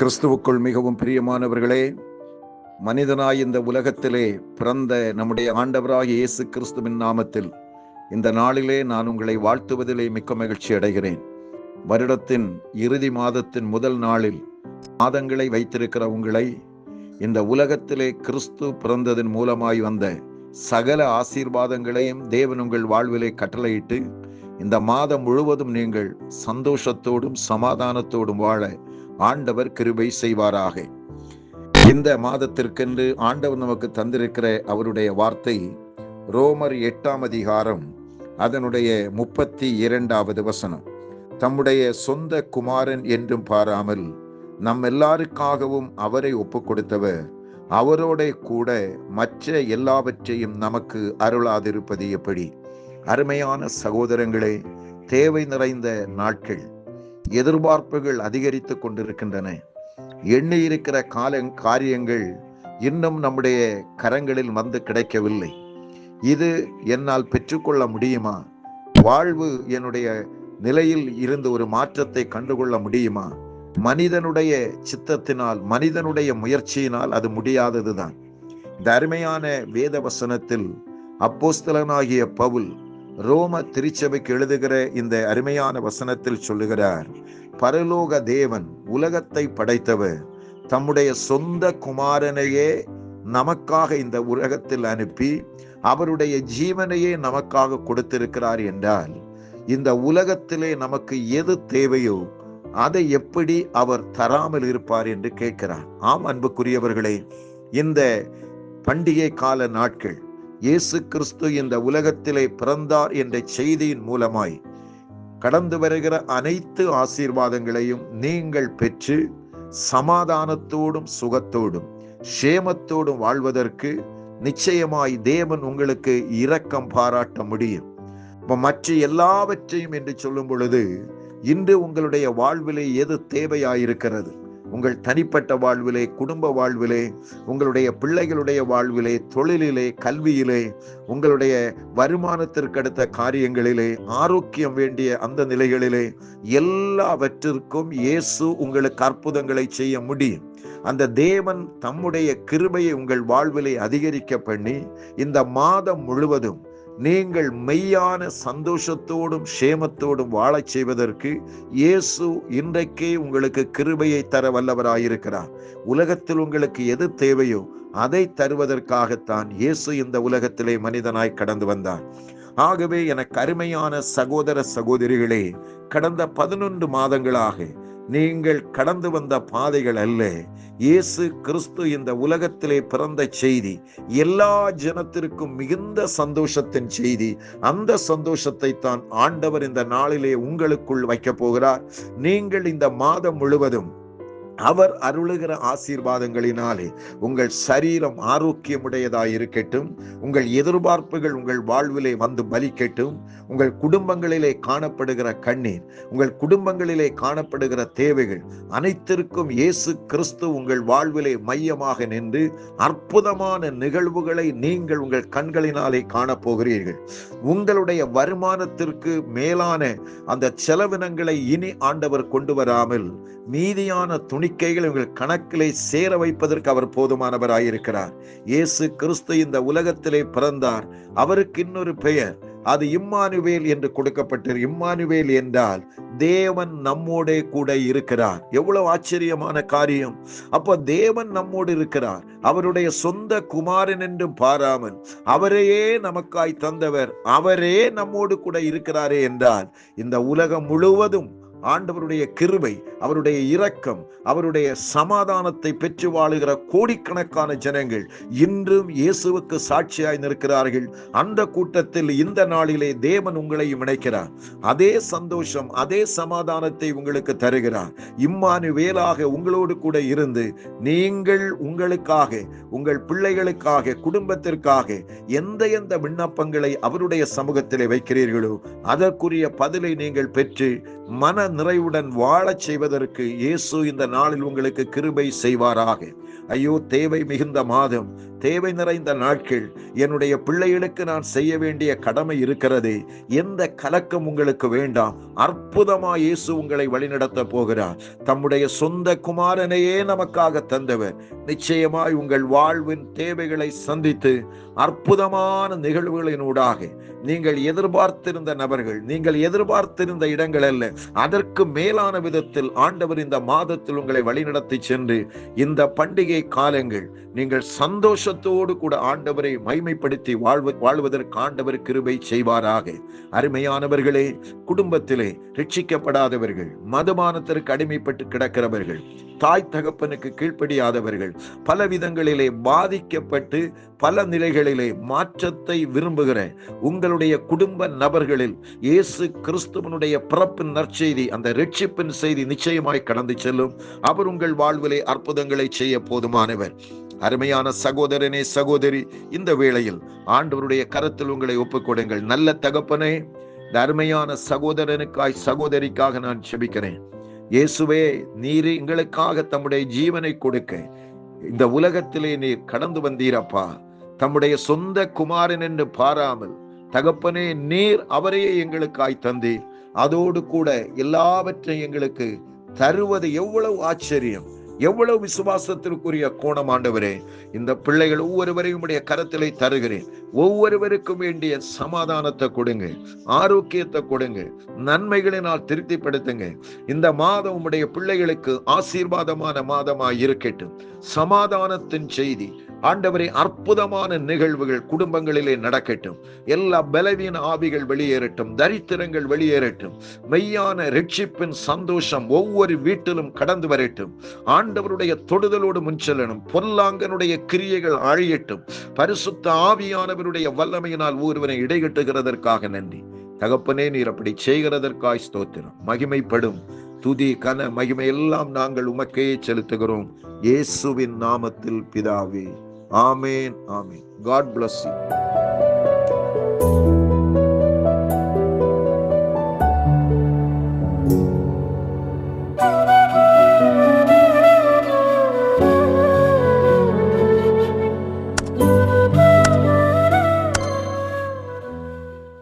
கிறிஸ்துவுக்குள் மிகவும் பிரியமானவர்களே மனிதனாய் இந்த உலகத்திலே பிறந்த நம்முடைய ஆண்டவராகிய இயேசு கிறிஸ்துவின் நாமத்தில் இந்த நாளிலே நான் உங்களை வாழ்த்துவதிலே மிக்க மகிழ்ச்சி அடைகிறேன். வருடத்தின் இறுதி மாதத்தின் முதல் நாளில் மாதங்களை வைத்திருக்கிற உங்களை இந்த உலகத்திலே கிறிஸ்து பிறந்ததன் மூலமாய் வந்த சகல ஆசீர்வாதங்களையும் தேவன் உங்கள் வாழ்விலே கட்டளையிட்டு இந்த மாதம் முழுவதும் நீங்கள் சந்தோஷத்தோடும் சமாதானத்தோடும் வாழ ஆண்டவர் கிருபை செய்வாராக. இந்த மாதத்திற்கென்று ஆண்டவர் நமக்கு தந்திருக்கிற அவருடைய வார்த்தை ரோமர் எட்டாம் அதிகாரம் அதனுடைய முப்பத்தி இரண்டாவது வசனம். தம்முடைய சொந்த குமாரன் என்றும் பாராமல் நம் எல்லாருக்காகவும் அவரை ஒப்பு கொடுத்தவர் அவரோட கூட மற்ற எல்லாவற்றையும் நமக்கு அருளாதிருப்பது எப்படி? அருமையான சகோதரங்களே தேவை நிறைந்த நாட்கள். எதிர்பார்ப்புகள் அதிகரித்து கொண்டிருக்கின்றன. எண்ணி இருக்கிற கால காரியங்கள் இன்னும் நம்முடைய கரங்களில் வந்து கிடைக்கவில்லை. இது என்னால் பெற்றுக்கொள்ள முடியுமா? வாழ்வு என்னுடைய நிலையில் இருந்து ஒரு மாற்றத்தை கண்டுகொள்ள முடியுமா? மனிதனுடைய சித்தத்தினால் மனிதனுடைய முயற்சியினால் அது முடியாததுதான். இந்த அருமையான வேத வசனத்தில் அப்போஸ்தலனாகிய பவுல் ரோம திருச்சபைக்கு எழுதுகிற இந்த அருமையான வசனத்தில் சொல்லுகிறார் பரலோக தேவன் உலகத்தை படைத்தவர் தம்முடைய சொந்த குமாரனையே நமக்காக இந்த உலகத்தில் அனுப்பி அவருடைய ஜீவனையே நமக்காக கொடுத்திருக்கிறார் என்றால் இந்த உலகத்திலே நமக்கு எது தேவையோ அதை எப்படி அவர் தராமல் இருப்பார் என்று கேட்கிறார். ஆம் அன்புக்குரியவர்களே இந்த பண்டிகை கால நாட்கள் இயேசு கிறிஸ்து இந்த உலகத்திலே பிறந்தார் என்ற செய்தியின் மூலமாய் கடந்து வருகிற அனைத்து ஆசீர்வாதங்களையும் நீங்கள் பெற்று சமாதானத்தோடும் சுகத்தோடும் சேமத்தோடும் வாழ்வதற்கு நிச்சயமாய் தேவன் உங்களுக்கு இரக்கம் பாராட்ட முடியும். மற்ற எல்லாவற்றையும் என்று சொல்லும் பொழுது இன்று உங்களுடைய வாழ்விலே எது தேவையாயிருக்கிறது? உங்கள் தனிப்பட்ட வாழ்விலே குடும்ப வாழ்விலே உங்களுடைய பிள்ளைகளுடைய வாழ்விலே தொழிலிலே கல்வியிலே உங்களுடைய வருமானத்திற்கு அடுத்த காரியங்களிலே ஆரோக்கியம் வேண்டிய அந்த நிலைகளிலே எல்லாவற்றிற்கும் இயேசு உங்களுக்கு அற்புதங்களை செய்ய முடியும். அந்த தேவன் தம்முடைய கிருபையை உங்கள் வாழ்விலே அதிகரிக்க பண்ணி இந்த மாதம் முழுவதும் நீங்கள் மெய்யான சந்தோஷத்தோடும் சேமத்தோடும் வாழச் செய்வதற்கு இயேசு இன்றைக்கே உங்களுக்கு கிருபையை தர வல்லவராயிருக்கிறார். உலகத்தில் உங்களுக்கு எது தேவையோ அதை தருவதற்காகத்தான் இயேசு இந்த உலகத்திலே மனிதனாய் கடந்து வந்தார். ஆகவே எனக்கு அருமையான சகோதர சகோதரிகளே கடந்த பதினொன்று மாதங்களாக நீங்கள் கடந்து வந்த பாதைகள் அல்ல. இயேசு கிறிஸ்து இந்த உலகத்திலே பிறந்த செய்தி எல்லா ஜனத்திற்கும் மிகுந்த சந்தோஷத்தின் செய்தி. அந்த சந்தோஷத்தை தான் ஆண்டவர் இந்த நாளிலே உங்களுக்குள் வைக்க போகிறார். நீங்கள் இந்த மாதம் முழுவதும் அவர் அருளுகிற ஆசீர்வாதங்களினாலே உங்கள் சரீரம் ஆரோக்கியமுடையதாக இருக்கட்டும். உங்கள் எதிர்பார்ப்புகள் உங்கள் வாழ்விலே வந்து பலிக்கட்டும். உங்கள் குடும்பங்களிலே காணப்படுகிற கண்ணீர் உங்கள் குடும்பங்களிலே காணப்படுகிற தேவைகள் அனைத்திற்கும் இயேசு கிறிஸ்து உங்கள் வாழ்விலே மையமாக நின்று அற்புதமான நிகழ்வுகளை நீங்கள் உங்கள் கண்களினாலே காணப்போகிறீர்கள். உங்களுடைய வருமானத்திற்கு மேலான அந்த செலவினங்களை இனி ஆண்டவர் கொண்டு வராமல் மீதியான துணிக்கைகள் உங்கள் கணக்கிலே சேர வைப்பதற்கு அவர் போதுமானவராயிருக்கிறார். இயேசு கிறிஸ்து இந்த உலகத்திலே பிறந்தார். அவருக்கு இன்னொரு பெயர் அது இம்மானுவேல் என்று கொடுக்கப்பட்டது இம்மானுவேல் என்றால் தேவன் நம்மோட கூட இருக்கிறார். எவ்வளவு ஆச்சரியமான காரியம். அப்போ தேவன் நம்மோடு இருக்கிறார். அவருடைய சொந்த குமாரன் என்றும் பாராமல் அவரையே நமக்காய் தந்தவர் அவரே நம்மோடு கூட இருக்கிறாரே என்றால் இந்த உலகம் முழுவதும் ஆண்டவருடைய கிருபை அவருடைய இரக்கம் அவருடைய சமாதானத்தை பெற்று வாழுகிற கோடிக்கணக்கான ஜனங்கள் இன்றும் இயேசுவுக்கு சாட்சியாய் நிற்கிறார்கள். அந்த கூட்டத்தில் இந்த நாளிலே தேவன் உங்களையும் இணைக்கிறார். அதே சந்தோஷம் அதே சமாதானத்தை உங்களுக்கு தருகிறார். இம்மானு வேலாக உங்களோடு கூட இருந்து நீங்கள் உங்களுக்காக உங்கள் பிள்ளைகளுக்காக குடும்பத்திற்காக எந்த எந்த விண்ணப்பங்களை அவருடைய சமூகத்திலே வைக்கிறீர்களோ அதற்குரிய பதிலை நீங்கள் பெற்று மன நிறைவுடன் வாழச் செய்வதற்கு இயேசு இந்த நாளில் உங்களுக்கு கிருபை செய்வாராக. ஐயோ தேவை மிகுந்த மாதம். தேவை நிறைந்த நாட்கள் என்னுடைய பிள்ளைகளுக்கு நான் செய்ய வேண்டிய கடமை இருக்கிறது. எந்த கலக்கம் உங்களுக்கு வேண்டாம். அற்புதமா இயேசு உங்களை வழிநடத்த போகிறார். தம்முடைய சொந்த குமாரனையே நமக்காக தந்தவர். நிச்சயமாய் உங்கள் வாழ்வின் தேவைகளை சந்தித்து அற்புதமான நிகழ்வுகளினூடாக நீங்கள் எதிர்பார்த்திருந்த நபர்கள் நீங்கள் எதிர்பார்த்திருந்த இடங்கள் அல்ல அதற்கு மேலான விதத்தில் ஆண்டவர் இந்த மாதத்தில் உங்களை வழிநடத்தி சென்று இந்த பண்டிகை காலங்கள் நீங்கள் சந்தோஷத்தோடு கூட ஆண்டவரை மைமைப்படுத்தி வாழ்வு வாழ்வதற்கு ஆண்டவர் கிருபை செய்வாராக. அருமையானவர்களே குடும்பத்திலே ரட்சிக்கப்படாதவர்கள் மதுபானத்திற்கு அடிமைப்பட்டு கிடக்கிறவர்கள் தாய் தகப்பனுக்கு கீழ்ப்படியாதவர்கள் பல விதங்களிலே பாதிக்கப்பட்டு பல நிலைகளிலே மாற்றத்தை விரும்புகிற உங்களுடைய குடும்ப நபர்களில் இயேசு கிறிஸ்துவனுடைய பிறப்பின் நற்செய்தி அந்த ரட்சிப்பின் செய்தி நிச்சயமாய் கடந்து செல்லும். அவர் உங்கள் வாழ்விலே அற்புதங்களை செய்ய போதுமானவர். அருமையான சகோதரனே சகோதரி இந்த வேளையில் ஆண்டவருடைய கரத்தில் உங்களை ஒப்புக்கொடுங்கள். நல்ல தகப்பனே இந்த அருமையான சகோதரனுக்காய் சகோதரிக்காக நான் செபிக்கிறேன் இயேசுவே நீர் எங்களுக்காக தம்முடைய ஜீவனை கொடுக்க. இந்த உலகத்திலே நீர் கடந்து வந்தீரப்பா. தம்முடைய சொந்த குமாரன் என்று பாராமல் தகப்பனே நீர் அவரையே எங்களுக்காய் தந்தீர். அதோடு கூட எல்லாவற்றையும் எங்களுக்கு தருவது எவ்வளவு ஆச்சரியம். எவ்வளவு விசுவாசத்திற்குரிய கோணம் ஆண்டவரே இந்த பிள்ளைகள் ஒவ்வொருவரையும் உடைய கரத்திலே தருகிறேன். ஒவ்வொருவருக்கும் வேண்டிய சமாதானத்தை கொடுங்க ஆரோக்கியத்தை கொடுங்க நன்மைகளினால் திருப்திப்படுத்துங்க. இந்த மாதம் உம்முடைய பிள்ளைகளுக்கு ஆசீர்வாதமான மாதமாக இருக்கட்டும். சமாதானத்தின் செய்தி ஆண்டவரே அற்புதமான நிகழ்வுகள் குடும்பங்களிலே நடக்கட்டும். எல்லா பலவீன ஆவிகள் வெளியேறட்டும் தரித்திரங்கள் வெளியேறட்டும். மெய்யான ரட்சிப்பின் சந்தோஷம் ஒவ்வொரு வீட்டிலும் கடந்து வரட்டும். ஆண்டவருடைய தொடுதலோடு முன்செல்லணும் பொல்லாங்கனுடைய கிரியைகள் அழியட்டும். பரிசுத்த ஆவியானவருடைய வல்லமையினால் ஒருவனை இடையிட்டுகிறதற்காக நன்றி. தகப்பனே நீர் அப்படி செய்கிறதற்காய் ஸ்தோத்திரம். மகிமைப்படும். துதி கன மகிமை எல்லாம் நாங்கள் உமக்கே செலுத்துகிறோம். இயேசுவின் நாமத்தில் பிதாவே. amen amen God bless you